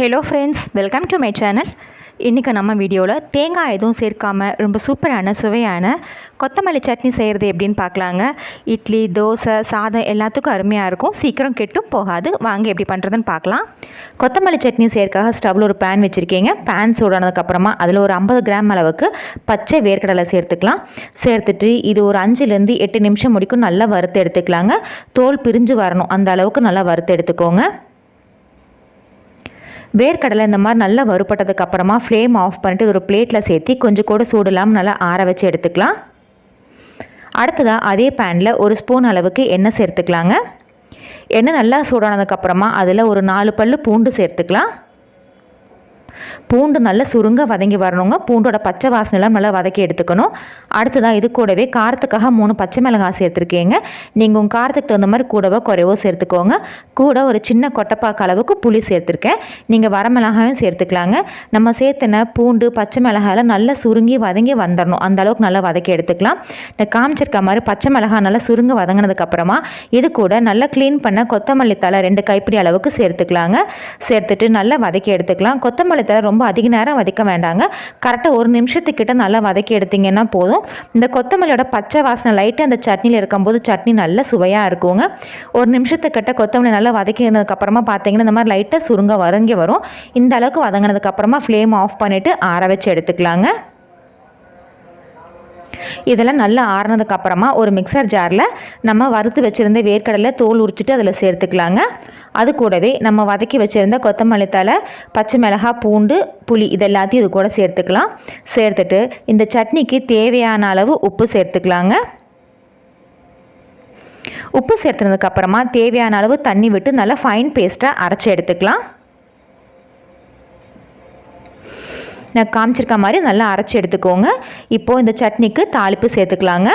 Hello friends welcome to my channel இன்றைக்கி நம்ம வீடியோவில் தேங்காய் எதுவும் சேர்க்காமல் ரொம்ப சூப்பரான சுவையான கொத்தமல்லி சட்னி செய்கிறது எப்படின்னு பார்க்கலாங்க. இட்லி தோசை சாதம் எல்லாத்துக்கும் அருமையாக இருக்கும். சீக்கிரம் கெட்டும் போகாது. வாங்க எப்படி பண்ணுறதுன்னு பார்க்கலாம். கொத்தமல்லி சட்னி செய்யறதுக்காக ஸ்டவ்வில் ஒரு பேன் வச்சுருக்கீங்க. பேன் சூடானதுக்கப்புறமா அதில் ஒரு ஐம்பது கிராம் அளவுக்கு பச்சை வேர்க்கடலை சேர்த்துக்கலாம். சேர்த்துட்டு இது ஒரு அஞ்சுலேருந்து எட்டு நிமிஷம் முடிக்கும் நல்லா வறுத்து எடுத்துக்கலாங்க. தோல் பிரிஞ்சு வரணும். அந்த அளவுக்கு நல்லா வறுத்து எடுத்துக்கோங்க. வேர்க்கடலை இந்த மாதிரி நல்லா வறுபட்டதுக்கு அப்புறமா ஃப்ளேம் ஆஃப் பண்ணிட்டு ஒரு பிளேட்டில் சேர்த்து கொஞ்சம் கூட சூடு இல்லாமல் நல்லா ஆற வச்சு எடுத்துக்கலாம். அடுத்ததாக அதே பேனில் ஒரு ஸ்பூன் அளவுக்கு எண்ணெய் சேர்த்துக்கலாங்க. எண்ணெய் நல்லா சூடானதுக்கப்புறமா அதில் ஒரு நாலு பல் பூண்டு சேர்த்துக்கலாம். பூண்டு நல்லா சுருங்க வதங்கி வரணுங்க. பூண்டோட பச்சை வாசனைலாம் நல்லா வதக்கி எடுத்துக்கணும். அடுத்ததாக இது கூடவே காரத்துக்காக மூணு பச்சை மிளகாய் சேர்த்துருக்கீங்க. நீங்கள் உங்கள் காரத்துக்கு தகுந்த மாதிரி கூடவோ குறைவோ சேர்த்துக்கோங்க. கூட ஒரு சின்ன கொட்டைப்பாக்கு அளவுக்கு புளி சேர்த்துருக்கேன். நீங்கள் வரமிளகாயும் சேர்த்துக்கலாங்க. நம்ம சேர்த்துன பூண்டு பச்சை மிளகாயெல்லாம் நல்லா சுருங்கி வதங்கி வந்துடணும் அந்த அளவுக்கு நல்லா வதக்கி எடுத்துக்கலாம். இந்த காமிச்சிருக்க மாதிரி பச்சை மிளகாய் நல்லா சுருங்க வதங்கினதுக்கப்புறமா இது கூட நல்லா க்ளீன் பண்ண கொத்தமல்லி தலை ரெண்டு கைப்பிடி அளவுக்கு சேர்த்துக்கலாங்க. சேர்த்துட்டு நல்லா வதக்கி எடுத்துக்கலாம். கொத்தமல்லி தலை ரொம்ப அதிக நேரம் வதக்க வேண்டாங்க. கரெக்டாக ஒரு நிமிஷத்துக்கிட்ட நல்லா வதக்கி எடுத்திங்கன்னா போதும். இந்த கொத்தமல்லியோட பச்சை வாசனை லைட்டு அந்த சட்னியில் இருக்கும்போது சட்னி நல்ல சுவையாக இருக்குங்க. ஒரு நிமிஷத்துக்கிட்ட கொத்தமல்லி நல்லா வதக்கினதுக்கப்புறமா பார்த்தீங்கன்னா இந்த மாதிரி லைட்டாக சுருங்க வரங்கி வரும். இந்த அளவுக்கு வதங்கினதுக்கப்புறமா ஃப்ளேம் ஆஃப் பண்ணிவிட்டு ஆற வச்சு எடுத்துக்கலாங்க. இதெல்லாம் நல்லா ஆறுனதுக்கு அப்புறமா ஒரு மிக்சர் ஜாரில் நம்ம வறுத்து வச்சுருந்த வேர்க்கடலை தோல் உரிச்சிட்டு அதில் சேர்த்துக்கலாங்க. அது கூடவே நம்ம வதக்கி வச்சுருந்த கொத்தமல்லி தலை பச்சை மிளகாய் பூண்டு புளி இது எல்லாத்தையும் இது கூட சேர்த்துக்கலாம். சேர்த்துட்டு இந்த சட்னிக்கு தேவையான அளவு உப்பு சேர்த்துக்கலாங்க. உப்பு சேர்த்துனதுக்கப்புறமா தேவையான அளவு தண்ணி விட்டு நல்லா ஃபைன் பேஸ்ட்டாக அரைச்சி எடுத்துக்கலாம். நான் காமிச்சிருக்க மாதிரி நல்லா அரைச்சி எடுத்துக்கோங்க. இப்போது இந்த சட்னிக்கு தாளிப்பு சேர்த்துக்கலாங்க.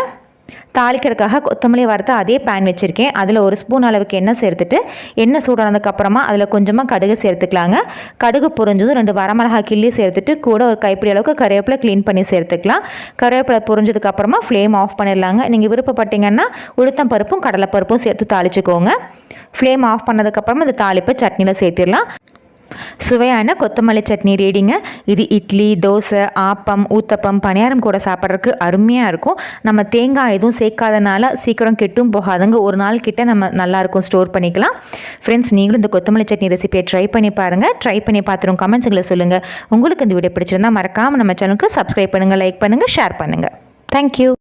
தாளிக்கிறதுக்காக கொத்தமல்லி வறுத்து அதே பேன் வச்சுருக்கேன். அதில் ஒரு ஸ்பூன் அளவுக்கு எண்ணெய் சேர்த்துட்டு எண்ணெய் சூடானதுக்கப்புறமா அதில் கொஞ்சமாக கடுகு சேர்த்துக்கலாங்க. கடுகு புரிஞ்சதும் ரெண்டு வரமிளகா கிள்ளி சேர்த்துட்டு கூட ஒரு கைப்பிடி அளவுக்கு கருவேப்பிலை க்ளீன் பண்ணி சேர்த்துக்கலாம். கருவேப்பிலை புரிஞ்சதுக்கப்புறமா ஃப்ளேம் ஆஃப் பண்ணிடலாங்க. நீங்கள் விருப்பப்பட்டீங்கன்னா உளுத்தம் பருப்பும் கடலைப்பருப்பும் சேர்த்து தாளிச்சுக்கோங்க. ஃப்ளேம் ஆஃப் பண்ணதுக்கப்புறமா இந்த தாளிப்பை சட்னியில் சேர்த்திடலாம். சுவையான கொத்தமல்லி சட்னி ரெடிங்க இது இட்லி தோசை ஆப்பம் ஊத்தப்பம் பணியாரம் கூட சாப்பிட்றதுக்கு அருமையாக இருக்கும். நம்ம தேங்காய் எதுவும் சேர்க்காதனால சீக்கிரம் கெட்டும் போகாதுங்க. ஒரு நாள் கிட்ட நம்ம நல்லாயிருக்கும் ஸ்டோர் பண்ணிக்கலாம். ஃப்ரெண்ட்ஸ் நீங்களும் இந்த கொத்தமல்லி சட்னி ரெசிபியை ட்ரை பண்ணி பாருங்கள் ட்ரை பண்ணி பார்த்துருவோம் கமெண்ட்ஸுங்களை சொல்லுங்கள் உங்களுக்கு இந்த வீடியோ பிடிச்சிருந்தா மறக்காமல் நம்ம சேனலுக்கு சப்ஸ்கிரைப் பண்ணுங்கள் லைக் பண்ணுங்கள் ஷேர் பண்ணுங்கள் தேங்க்யூ